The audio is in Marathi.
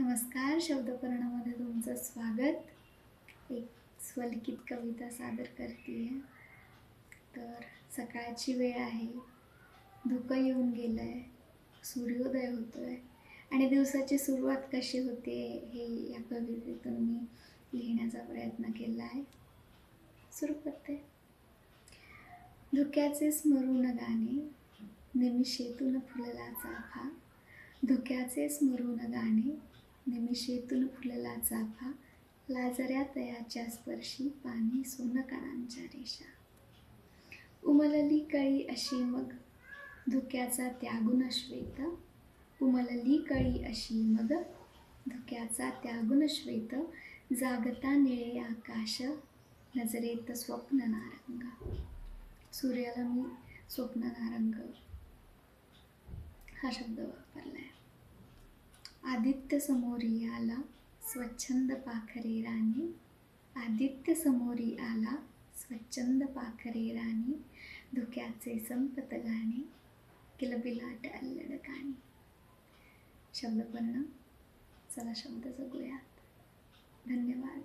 नमस्कार शब्दपर्णामध्ये तुमचं स्वागत. एक स्वलिखित कविता सादर करते तर सकाळची वेळ आहे. धुकं येऊन गेलं आहे सूर्योदय होतो आहे आणि दिवसाची सुरुवात कशी होते हे या कवितेतून मी लिहिण्याचा प्रयत्न केला आहे सुरू करते. धुक्याचे स्मरून गाणे निमिषेतून फुलला चाफा. धुक्याचे स्मरून गाणे निमिषेतून फुलला चाफा लाजऱ्या तयाच्या स्पर्शी पाने सोनकणांच्या रेषा. उमलली कळी अशी मग धुक्याचा त्यागुण श्वेत. उमलली कळी अशी मग धुक्याचा त्यागुण श्वेत. जागता निळे आकाश नजरेत स्वप्न नारंग. सूर्याला मी स्वप्न नारंग. हा शब्द वापरलाय. आदित्य समोरी आला स्वच्छंद पाखरे राणी. आदित्य समोरी आला स्वच्छंद पाखरे राणी. धुक्याचे संपत गाणे किलबिलाट अल्लड गाणी शब्दपर्ण चला शब्द जगूयात. धन्यवाद.